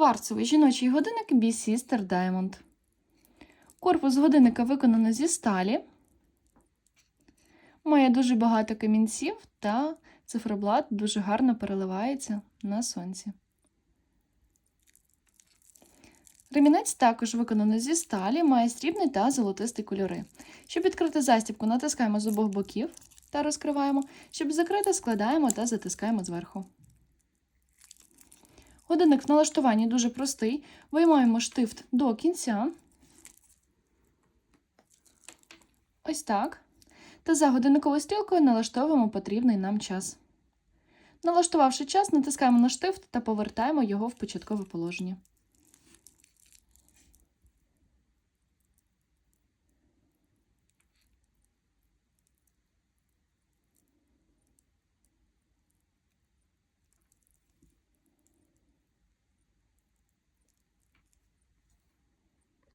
Кварцевий жіночий годинник B-Sister Diamond. Корпус годинника виконано зі сталі. Має дуже багато камінців та циферблат дуже гарно переливається на сонці. Ремінець також виконано зі сталі, має срібний та золотистий кольори. Щоб відкрити застібку, натискаємо з обох боків та розкриваємо. Щоб закрити, складаємо та затискаємо зверху. Годинник в налаштуванні дуже простий. Виймаємо штифт до кінця. Ось так. Та за годинниковою стрілкою налаштовуємо потрібний нам час. Налаштувавши час, натискаємо на штифт та повертаємо його в початкове положення.